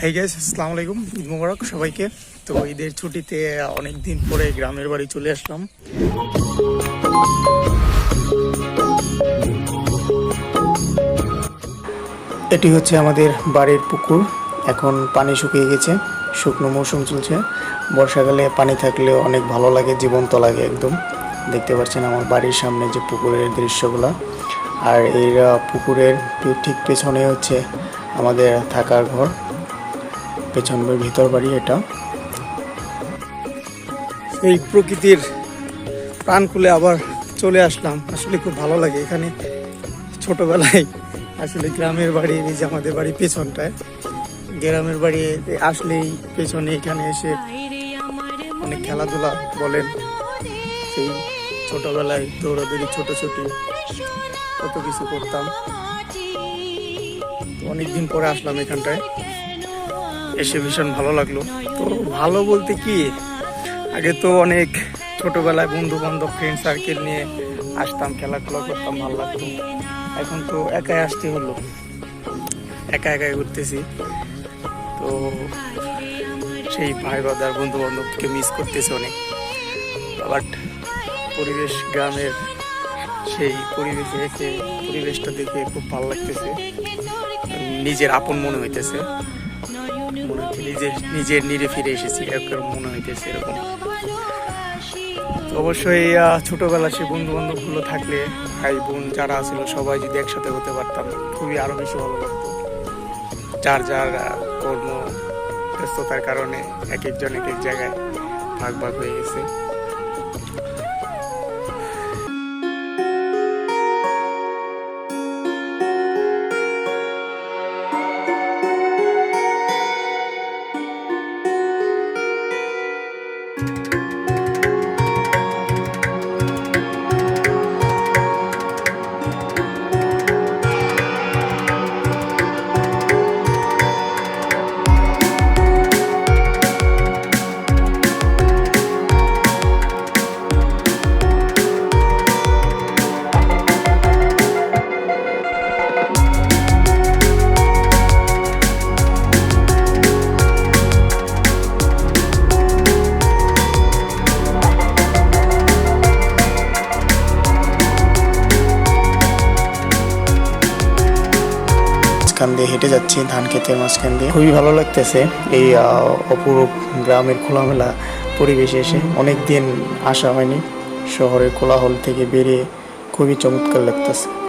Hi guys আসসালামু আলাইকুম। ঈদ সবাইকে। তো ঈদের ছুটিতে অনেক দিন পরে গ্রামের বাড়ি চলে আসলাম। এটি হচ্ছে আমাদের বাড়ির পুকুর। এখন পানি শুকিয়ে গেছে, শুকনো মৌসুম চলছে। বর্ষাকালে পানি থাকলে অনেক ভালো লাগে, জীবন্ত লাগে একদম। দেখতে পাচ্ছেন আমার বাড়ির সামনে যে পুকুরের দৃশ্যগুলো। আর এই পুকুরের ঠিক পেছনে হচ্ছে আমাদের থাকার ঘর। পেছন ভিতর বাড়ি এটা। এই প্রকৃতির প্রাণ খুলে আবার চলে আসলাম। আসলে খুব ভালো লাগে এখানে। ছোটবেলায় আসলে গ্রামের বাড়ি, এই যে আমাদের বাড়ি পেছনটায়। গ্রামের বাড়ি আসলেই পেছনে এখানে এসে অনেক খেলাধুলা বলেন। সেই ছোটবেলায় দৌড়াদৌড়ি, ছোটোছুটি, কত কিছু করতাম। অনেকদিন পরে আসলাম এখানটায়। এসে ভীষণ ভালো লাগল। তো ভালো বলতে কি, আগে তো অনেক ছোটবেলায় বন্ধু বান্ধব ফ্রেন্ড সার্কেল নিয়ে আসতাম, খেলাধুলা করতাম, ভালো লাগতো। এখন তো একাই আসতে হলো। একা একাই ঘুরতেছি। তো সেই ভাই বাদার বন্ধু বান্ধবকে মিস করতেছে অনেক। বাট পরিবেশ, গ্রামের সেই পরিবেশে এসে পরিবেশটা দেখে খুব ভালো লাগতেছে। নিজের আপন মনে হইতেছে। নিজের নিজের নিরে ফিরে এসেছি এরকম মনে হইতেছে এরকম। অবশ্যই ছোটবেলা সে বন্ধু বান্ধবগুলো থাকলে, ভাই বোন যারা ছিল সবাই যদি একসাথে হতে পারতাম, খুবই আরও বেশি ভালো লাগতো। যার যার কর্ম, ব্যস্ততার কারণে এক একজন এক এক জায়গায় ভাগ ভাগ হয়ে গেছে। মাঝখান দিয়ে হেঁটে যাচ্ছি, ধান খেতের মাঝখান দিয়ে। খুবই ভালো লাগতেছে এই অপরূপ গ্রামের খোলামেলা পরিবেশে এসে। অনেক দিন আসা হয়নি। শহরের কোলাহল থেকে বেরিয়ে খুবই চমৎকার লাগতেছে।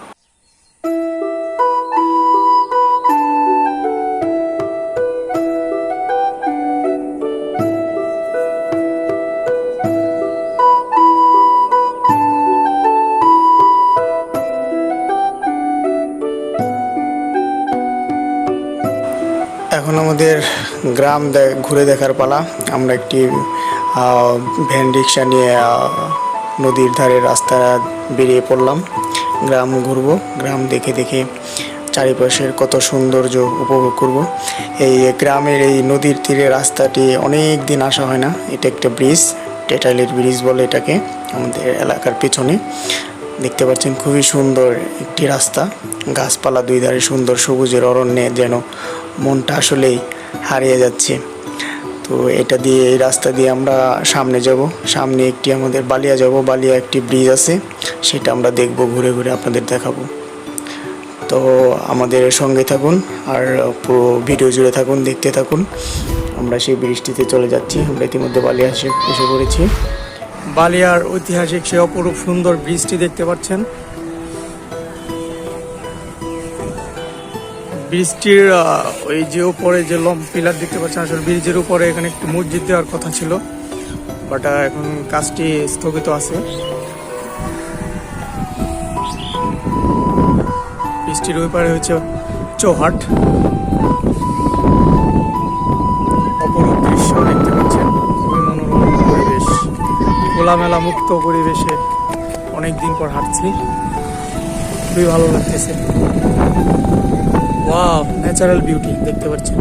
এখন আমাদের গ্রাম ঘুরে দেখার পালা। আমরা একটি ভ্যান রিক্সা নিয়ে নদীর ধারে রাস্তা বেরিয়ে পড়লাম। গ্রাম ঘুরবো। গ্রাম দেখে দেখে চারিপাশের কত সৌন্দর্য উপভোগ করব। এই গ্রামের এই নদীর তীরে রাস্তাটি অনেক দিন আসা হয় না। এটা একটা ব্রিজ টেটাইলের ব্রিজ বলে এটাকে, আমাদের এলাকার পেছনে। দেখতে পাচ্ছেন খুবই সুন্দর একটি রাস্তা। গাছপালা দুই ধারে সুন্দর সবুজের অরণ্যে যেন মনটা আসলেই হারিয়ে যাচ্ছে। তো এটা দিয়ে, এই রাস্তা দিয়ে আমরা সামনে যাব। সামনে একটি আমাদের বালিয়া যাব। বালিয়া একটি ব্রিজ আছে। সেটা আমরা দেখব, ঘুরে ঘুরে আপনাদের দেখাবো। তো আমাদের সঙ্গে থাকুন আর পুরো ভিডিও জুড়ে থাকুন, দেখতে থাকুন। আমরা সেই ব্রিজটিতে চলে যাচ্ছি। আমরা ইতিমধ্যে বালিয়া এসে এসে পড়েছি। বালিয়ার ঐতিহাসিক সে অপরূপ সুন্দর ব্রিজটি দেখতে পাচ্ছেন। ব্রিজটির ওই যে উপরে যে লম পিলার দেখতে পাচ্ছেন, আসলে ব্রিজের উপরে এখানে একটি মসজিদ দেওয়ার কথা ছিল, বাট এখন কাজটি স্থগিত আছে। ব্রিজটির ওই পারে হচ্ছে চৌহাট। অপরূপ দৃশ্য খোলামেলা মুক্ত পরিবেশে অনেক দিন পর হাঁটছি। খুবই ভালো লাগতেছে। ওয়াও ন্যাচারাল বিউটি দেখতে পাচ্ছেন।